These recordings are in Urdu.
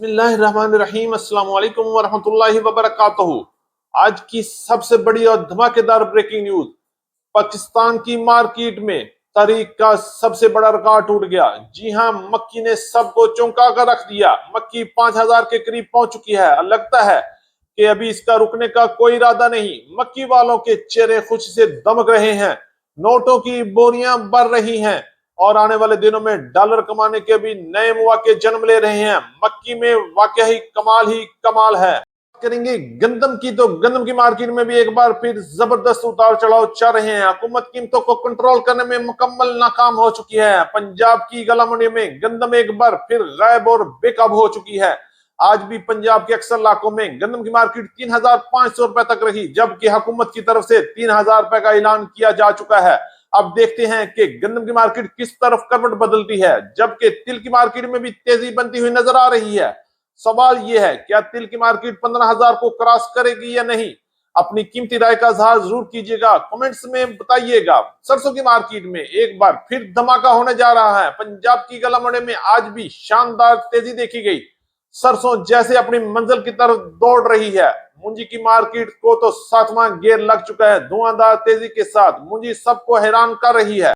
بسم اللہ الرحمن الرحیم السلام علیکم ورحمۃ اللہ وبرکاتہ آج کی سب سے بڑی اور دھماکے دار بریکنگ نیوز پاکستان کی مارکیٹ میں تاریخ کا سب سے بڑا ریکارڈ ٹوٹ گیا. جی ہاں مکی نے سب کو چونکا کر رکھ دیا. مکی پانچ ہزار کے قریب پہنچ چکی ہے. لگتا ہے کہ ابھی اس کا رکنے کا کوئی ارادہ نہیں. مکی والوں کے چہرے خوشی سے دمک رہے ہیں. نوٹوں کی بوریاں بڑھ رہی ہیں. اور آنے والے دنوں میں ڈالر کمانے کے بھی نئے مواقع جنم لے رہے ہیں۔ مکی میں واقع ہی کمال ہی کمال ہے۔ کریں گے گندم کی تو گندم کی مارکیٹ میں بھی ایک بار پھر زبردست اتار چڑھاؤ چاہ رہے ہیں۔ حکومت قیمتوں کو کنٹرول کرنے میں مکمل ناکام ہو چکی ہے۔ پنجاب کی گلا منڈی میں گندم ایک بار پھر غائب اور بے قاب ہو چکی ہے۔ آج بھی پنجاب کے اکثر علاقوں میں گندم کی مارکیٹ تین ہزار پانچ سو روپے تک رہی، جبکہ حکومت کی طرف سے تین ہزار روپے کا اعلان کیا جا چکا ہے۔ اب دیکھتے ہیں کہ گندم کی مارکیٹ کس طرف کروٹ بدلتی ہے، جبکہ تل کی مارکیٹ میں بھی تیزی بنتی ہوئی نظر آ رہی ہے۔ سوال یہ ہے، کیا تل کی مارکیٹ پندرہ ہزار کو کراس کرے گی یا نہیں؟ اپنی قیمتی رائے کا اظہار ضرور کیجیے گا۔ کمنٹس میں بتائیے گا، سرسوں کی مارکیٹ میں ایک بار پھر دھماکہ ہونے جا رہا ہے۔ پنجاب کی گلا منڈے میں آج بھی شاندار تیزی دیکھی گئی۔ سرسوں جیسے اپنی منزل کی طرف دوڑ رہی ہے۔ منجی کی مارکیٹ کو تو ساتواں گیر لگ چکا ہے۔ دھواں دار تیزی کے ساتھ منجی سب کو حیران کر رہی ہے۔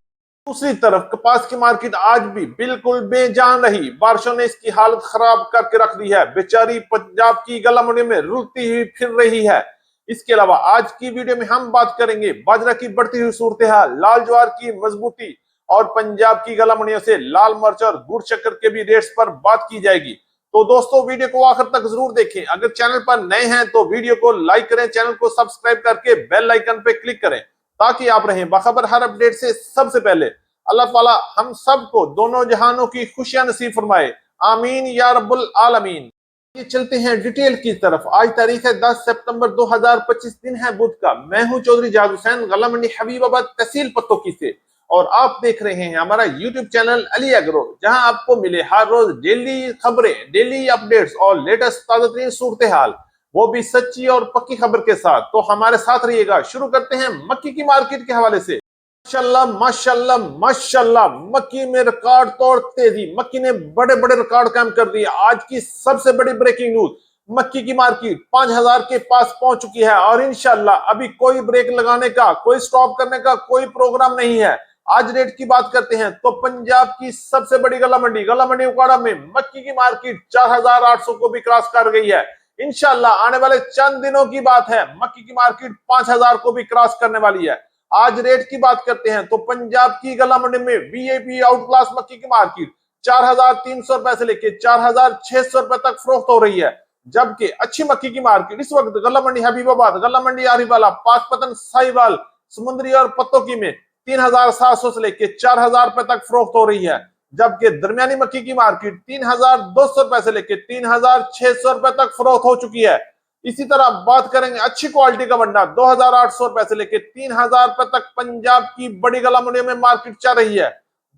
دوسری طرف کپاس کی مارکیٹ آج بھی بالکل بے جان رہی۔ بارشوں نے اس کی حالت خراب کر کے رکھ دی ہے۔ بیچاری پنجاب کی گلا منڈی میں رلتی ہوئی پھر رہی ہے۔ اس کے علاوہ آج کی ویڈیو میں ہم بات کریں گے۔ باجرہ کی بڑھتی ہوئی صورتحال، لال جوار کی مضبوطی اور پنجاب کی گلا منڈیوں سے لال مرچ اور گڑ چکر کے بھی ریٹس پر بات کی جائے گی۔ تو دوستو ویڈیو کو آخر تک ضرور دیکھیں۔ اگر چینل پر نئے ہیں تو ویڈیو کو لائک کریں، چینل کو سبسکرائب کر کے بیل آئیکن پہ کلک کریں تاکہ آپ رہیں۔ باخبر ہر اپڈیٹ سے سب سے پہلے اللہ تعالی ہم سب کو دونوں جہانوں کی خوشیاں نصیب فرمائے۔ آمین یا رب العالمین۔ یہ چلتے ہیں ڈیٹیل کی طرف۔ آج تاریخ ہے دس سپتمبر دو ہزار پچیس، دن ہے بدھ کا۔ میں ہوں چودھری جاز حسین غلام منڈی حبیب آباد تحصیل پتوں کی سے۔ اور آپ دیکھ رہے ہیں ہمارا یوٹیوب چینل علی اگرو جہاں آپ کو ملے ہر روز ڈیلی خبریں ڈیلی اپڈیٹس اور لیٹسٹ تازہ ترین صورتحال۔ وہ بھی سچی اور پکی خبر کے ساتھ۔ تو ہمارے ساتھ رہیے گا۔ شروع کرتے ہیں مکی کی مارکیٹ کے حوالے سے۔ ماشاءاللہ ماشاءاللہ ماشاءاللہ، مکی میں ریکارڈ توڑ تیزی۔ مکی نے بڑے بڑے ریکارڈ کام کر دیے۔ آج کی سب سے بڑی بریکنگ نیوز مکی کی مارکیٹ پانچ ہزار کے پاس پہنچ چکی ہے اور انشاءاللہ ابھی کوئی بریک لگانے کا، کوئی سٹاپ کرنے کا کوئی پروگرام نہیں ہے۔ آج ریٹ کی بات کرتے ہیں تو پنجاب کی سب سے بڑی گلا منڈی گلا منڈی اکاڑا میں مکی کی مارکیٹ چار ہزار آٹھ سو کو بھی کراس کر گئی ہے۔ انشاءاللہ آنے والے چند دنوں کی بات ہے، مکی کی مارکیٹ پانچ ہزار کو بھی کراس کرنے والی ہے۔ آج ریٹ کی بات کرتے ہیں تو پنجاب کی گلا منڈی میں وی اے پی آؤٹ کلاس مکی کی مارکیٹ چار ہزار تین سو روپے سے لے کے چار ہزار چھ سو روپے تک فروخت ہو رہی ہے۔ جبکہ اچھی مکی کی مارکیٹ، اس وقت گلا منڈی حبیب آباد، گلا منڈی آری والا پاک پتن سائی وال سمندری اور پتوں کی میں تین ہزار سات سو سے لے کے چار ہزار روپے تک فروخت ہو رہی ہے۔ جبکہ درمیانی مکی کی مارکیٹ تین ہزار دو سو روپے سے لے کے تین ہزار چھ سو روپے تک فروخت ہو چکی ہے۔ اسی طرح بات کریں گے اچھی کوالٹی کا بنڈا۔ دو ہزار آٹھ سو روپے سے لے کے تین ہزار روپے تک پنجاب کی بڑی گلا منڈی میں مارکیٹ چل رہی ہے۔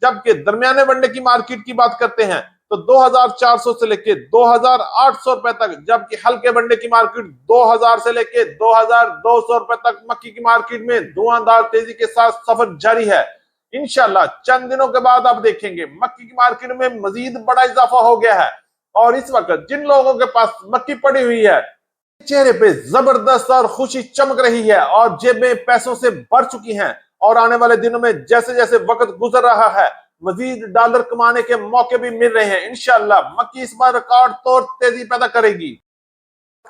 جبکہ درمیانے بنڈے کی مارکیٹ کی بات کرتے ہیں تو دو ہزار چار سو سے لے کے دو ہزار آٹھ سو روپے تک، جبکہ ہلکے بنڈے کی مارکیٹ دو ہزار سے لے کے دو ہزار دو سو روپے تک مکی کی مارکیٹ میں دھواں دار تیزی کے ساتھ سفر جاری ہے۔ انشاءاللہ چند دنوں کے بعد آپ دیکھیں گے مکی کی مارکیٹ میں مزید بڑا اضافہ ہو گیا ہے۔ اور اس وقت جن لوگوں کے پاس مکی پڑی ہوئی ہے، چہرے پہ زبردست اور خوشی چمک رہی ہے اور جیبیں پیسوں سے بڑھ چکی ہیں۔ اور آنے والے دنوں میں جیسے جیسے وقت گزر رہا ہے مزید ڈالر کمانے کے موقع بھی مل رہے ہیں۔ انشاءاللہ مکی اس بار ریکارڈ طور تیزی پیدا کرے گی۔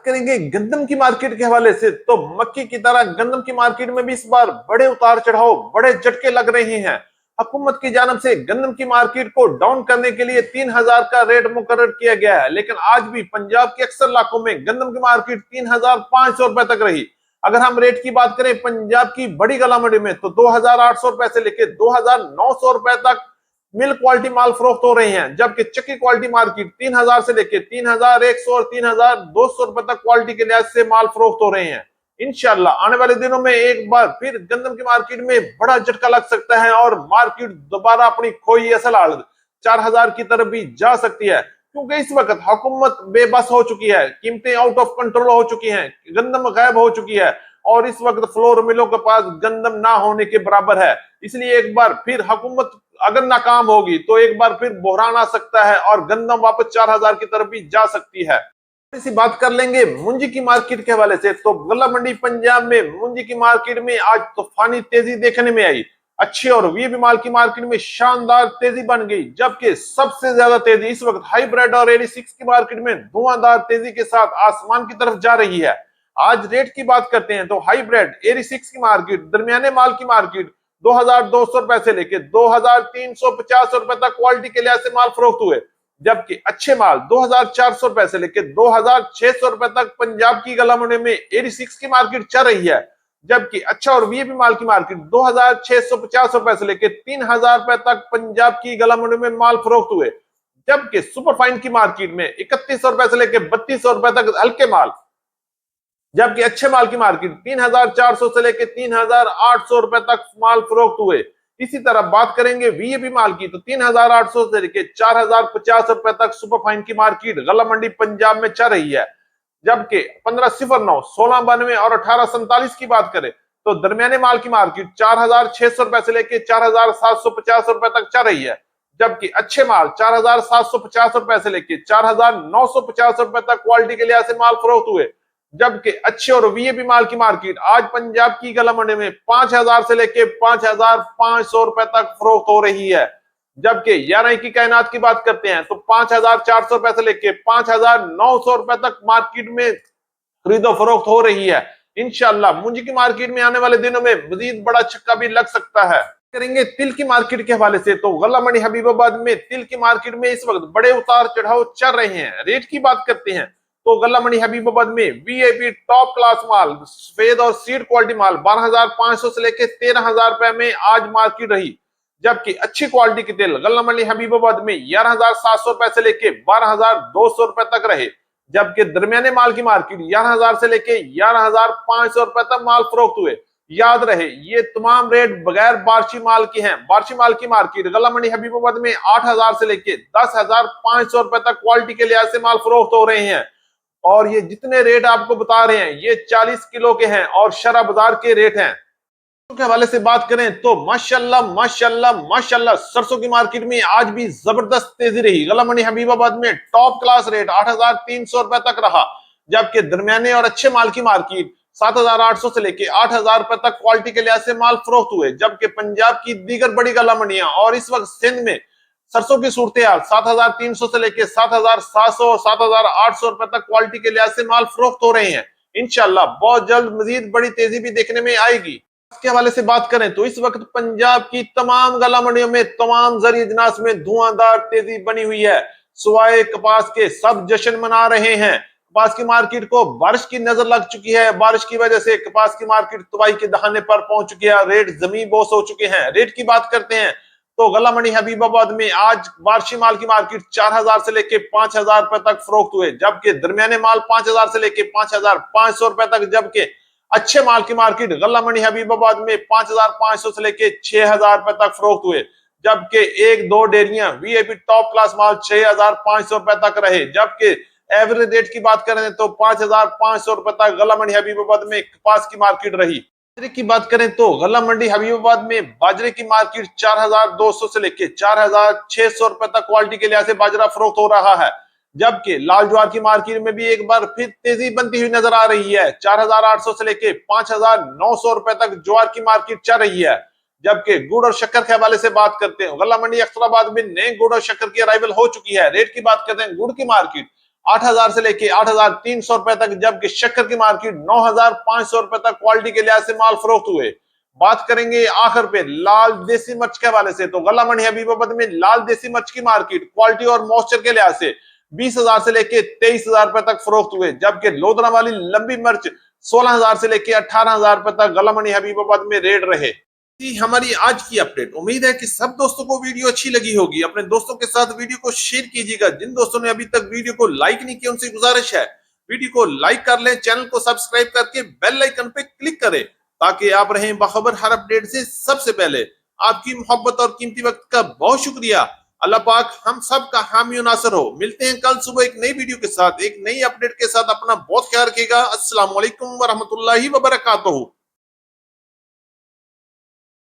کریں گے گندم کی مارکیٹ کے حوالے سے تو مکی کی طرح گندم کی مارکیٹ میں بھی اس بار بڑے اتار چڑھاؤ، بڑے جھٹکے لگ رہے ہیں۔ حکومت کی جانب سے گندم کی مارکیٹ کو ڈاؤن کرنے کے لیے تین ہزار کا ریٹ مقرر کیا گیا ہے، لیکن آج بھی پنجاب کے اکثر علاقوں میں گندم کی مارکیٹ تین ہزار پانچ سو روپے تک رہی۔ اگر ہم ریٹ کی بات کریں پنجاب کی بڑی گلا منڈی میں تو دو ہزار آٹھ سو روپے سے لے کے دو ہزار نو سو روپے تک مل کوالٹی مال فروخت ہو رہے ہیں، جبکہ چکی کوالٹی مارکیٹ تین ہزار سے لے کے تین ہزار ایک سو اور تین ہزار دو سو روپے تک کوالٹی کے لحاظ سے مال فروخت ہو رہے ہیں۔ انشاءاللہ آنے والے دنوں میں ایک بار پھر گندم کی مارکیٹ میں بڑا جھٹکا لگ سکتا ہے اور مارکیٹ دوبارہ اپنی کھوئی اصل حالت چار ہزار کی طرف بھی جا سکتی ہے۔ کیونکہ اس وقت حکومت بے بس ہو چکی ہے، قیمتیں آؤٹ آف کنٹرول ہو چکی ہیں، گندم غائب ہو چکی ہے اور اس وقت فلور ملوں کے پاس گندم نہ ہونے کے برابر ہے۔ اس لیے ایک بار پھر حکومت اگر ناکام ہوگی تو ایک بار پھر بحران آ سکتا ہے اور گندم واپس چار ہزار کی طرف بھی جا سکتی ہے۔ اسی بات کر لیں گے منجی کی مارکیٹ کے حوالے سے تو غلہ منڈی پنجاب میں منجی کی مارکیٹ میں آج طوفانی تیزی دیکھنے میں آئی۔ اچھی اور وی بی مال کی مارکیٹ میں شاندار تیزی بن گئی، جبکہ سب سے زیادہ تیزی اس وقت ہائی بریڈ اور ایڈی سکس کی مارکیٹ میں دھواں دار تیزی کے ساتھ آسمان کی طرف جا رہی ہے۔ آج ریٹ کی بات کرتے ہیں تو ہائی بریڈ ایری سکس کی مارکیٹ، درمیانے مال کی مارکیٹ دو ہزار دو سو روپے سے لے کے دو ہزار تین سو پچاس روپے تک کوالٹی کے لحاظ سے مال فروخت ہوئے، جبکہ اچھے مال دو ہزار چار سو روپے سے لے کے دو ہزار چھ سو روپے تک پنجاب کی گلا منڈی میں ایری سکس کی مارکیٹ چل رہی ہے، جبکہ اچھا اور وی پی مال کی مارکیٹ دو ہزار چھ سو پچاس روپے سے لے کے تین ہزار روپے تک پنجاب کی گلا منڈی میں مال فروخت ہوئے، جبکہ سپر فائن کی مارکیٹ میں اکتیس سو روپے سے لے کے بتیس سو روپے تک ہلکے مال جبکہ اچھے مال کی مارکیٹ تین ہزار چار سو سے لے کے تین ہزار آٹھ سو روپے تک مال فروخت ہوئے۔ اسی طرح بات کریں گے وی اے پی مال کی تو تین ہزار آٹھ سو سے لے کے چار ہزار پچاس روپے تک سپر فائن کی مارکیٹ غلہ منڈی پنجاب میں چل رہی ہے۔ جبکہ پندرہ صفر نو سولہ بانوے اور اٹھارہ سنتالیس کی بات کریں تو درمیانے مال کی مارکیٹ چار ہزار چھ سو روپے سے لے کے چار ہزار سات سو پچاس روپے تک چل رہی ہے۔ جبکہ اچھے مال چار ہزار سات سو پچاس روپے سے لے کے چار ہزار نو سو پچاس روپے تک کوالٹی کے لحاظ سے مال فروخت ہوئے۔ جبکہ اچھے اور وی اے پی مال کی مارکیٹ آج پنجاب کی گلا منڈی میں پانچ ہزار سے لے کے پانچ ہزار پانچ سو روپے تک فروخت ہو رہی ہے۔ جبکہ گیارہ کی کائنات کی بات کرتے ہیں تو پانچ ہزار چار سو روپے سے لے کے پانچ ہزار نو سو روپے تک مارکیٹ میں خرید و فروخت ہو رہی ہے۔ انشاءاللہ منجی کی مارکیٹ میں آنے والے دنوں میں مزید بڑا چھکا بھی لگ سکتا ہے۔ کریں گے تل کی مارکیٹ کے حوالے سے تو غلہ منڈی حبیب آباد میں تل کی مارکیٹ میں اس وقت بڑے اتار چڑھاؤ چل رہے ہیں۔ ریٹ کی بات کرتے ہیں۔ تو غلہ منڈی حبیب آباد میں وی اے پی ٹاپ کلاس مال، سفید اور سیڈ کوالٹی مال بارہ ہزار پانچ سو سے لے کے تیرہ ہزار روپے میں آج مارکیٹ رہی، جبکہ اچھی کوالٹی کی تیل غلہ منڈی حبیب آباد میں گیارہ ہزار سات سو روپے سے لے کے بارہ ہزار دو سو روپے تک رہے، جبکہ درمیانے مال کی مارکیٹ گیارہ ہزار سے لے کے گیارہ ہزار پانچ سو روپے تک مال فروخت ہوئے۔ یاد رہے، یہ تمام ریٹ بغیر بارشی مال کی ہیں۔ بارشی مال کی مارکیٹ غلہ منڈی حبیب آباد میں آٹھ ہزار سے لے کے دس ہزار پانچ سو روپے تک کوالٹی کے لحاظ سے مال فروخت ہو رہے ہیں۔ اور یہ جتنے ریٹ آپ کو بتا رہے ہیں، یہ چالیس کلو کے ہیں اور شرح بازار کے ریٹ ہیں۔ کے حوالے سے بات کریں تو ماشاءاللہ ماشاءاللہ ماشاءاللہ سرسوں کی مارکیٹ میں آج بھی زبردست تیزی رہی۔ غلہ منڈی حبیب آباد میں ٹاپ کلاس ریٹ آٹھ ہزار تین سو روپے تک رہا، جبکہ درمیانے اور اچھے مال کی مارکیٹ سات ہزار آٹھ سو سے لے کے آٹھ ہزار روپے تک کوالٹی کے لحاظ سے مال فروخت ہوئے، جبکہ پنجاب کی دیگر بڑی گلا منڈیاں اور اس وقت سندھ میں سرسوں کی صورتحال سات ہزار تین سو سے لے کے سات ہزار سات سو سات ہزار آٹھ سو روپے تک کوالٹی کے لحاظ سے مال فروخت ہو رہے ہیں۔ انشاءاللہ بہت جلد مزید بڑی تیزی بھی دیکھنے میں آئے گی۔ اس کے حوالے سے بات کریں تو اس وقت پنجاب کی تمام گلا منڈیوں میں تمام زری اجناس میں دھواں دار تیزی بنی ہوئی ہے۔ سوائے کپاس کے سب جشن منا رہے ہیں۔ کپاس کی مارکیٹ کو بارش کی نظر لگ چکی ہے۔ بارش کی وجہ سے کپاس کی مارکیٹ تباہی کے دہانے پر پہنچ چکی ہے۔ ریٹ زمین بوس ہو چکے ہیں۔ ریٹ کی بات کرتے ہیں۔ تو غلہ منڈی حبیب آباد میں آج بارشی مال کی مارکیٹ چار ہزار سے لے کے پانچ ہزار روپے تک فروخت ہوئے، جبکہ درمیانے مال پانچ ہزار سے لے کے پانچ ہزار پانچ سو روپے تک، جبکہ اچھے مال کی مارکیٹ غلہ منڈی حبیب آباد میں پانچ ہزار پانچ سو سے لے کے چھ ہزار روپے تک فروخت ہوئے، جبکہ ایک دو ڈیریاں وی اے پی ٹاپ کلاس مال چھ ہزار پانچ سو روپے تک رہے۔ جبکہ ایوریج ریٹ کی بات کریں تو پانچ ہزار پانچ سو روپے تک غلہ منڈی حبیب آباد میں کپاس کی مارکیٹ رہی۔ کی بات کریں تو غلہ منڈی حبیب آباد میں باجرے کی مارکیٹ چار ہزار دو سو سے لے کے چار ہزار چھ سو روپے تک کوالٹی کے لحاظ سے باجرہ فروخت ہو رہا ہے۔ جبکہ لال جوار کی مارکیٹ میں بھی ایک بار پھر تیزی بنتی ہوئی نظر آ رہی ہے۔ چار ہزار آٹھ سو سے لے کے پانچ ہزار نو سو روپے تک جوار کی مارکیٹ چل رہی ہے۔ جبکہ گڑ اور شکر کے حوالے سے بات کرتے ہیں، غلہ منڈی اختر آباد میں نئے گڑ اور شکر کی ارائیول ہو چکی ہے۔ ریٹ کی بات کرتے ہیں، گڑ کی مارکیٹ آٹھ ہزار سے لے کے آٹھ ہزار تین سو روپے تک، جبکہ شکر کی مارکیٹ نو ہزار پانچ سو روپے تک، کوالٹی کے لحاظ سے مال فروخت ہوئے۔ بات کریں گے آخر پہ لال دیسی مرچ کے حوالے سے، تو غلہ منڈی حبیب آباد میں لال دیسی مرچ کی مارکیٹ کوالٹی اور موسچر کے لحاظ سے بیس ہزار سے لے کے تیئیس ہزار روپے تک فروخت ہوئے، جبکہ لودرا والی لمبی مرچ سولہ ہزار سے لے کے اٹھارہ ہزار روپے تک غلہ منڈی حبیب آباد میں ریٹ رہے۔ ہماری آج کی اپڈیٹ امید ہے کہ سب دوستوں کو ویڈیو اچھی لگی ہوگی. اپنے دوستوں کے ساتھ ویڈیو کو شیئر کیجیے گا. جن دوستوں نے ابھی تک ویڈیو کو لائک نہیں کیا، ان سے گزارش ہے ویڈیو کو لائک کر لیں چینل کو سبسکرائب کر کے بیل آئیکن پہ کلک کریں تاکہ آپ رہیں باخبر ہر اپڈیٹ سے سب سے پہلے. آپ کی محبت اور قیمتی وقت کا بہت شکریہ. اللہ پاک ہم سب کا حامی و ناصر ہو. ملتے ہیں کل صبح ایک نئی ویڈیو کے ساتھ. ایک نئی اپڈیٹ کے ساتھ اپنا بہت خیال رکھے گا. السلام علیکم ورحمۃ اللہ وبرکاتہ.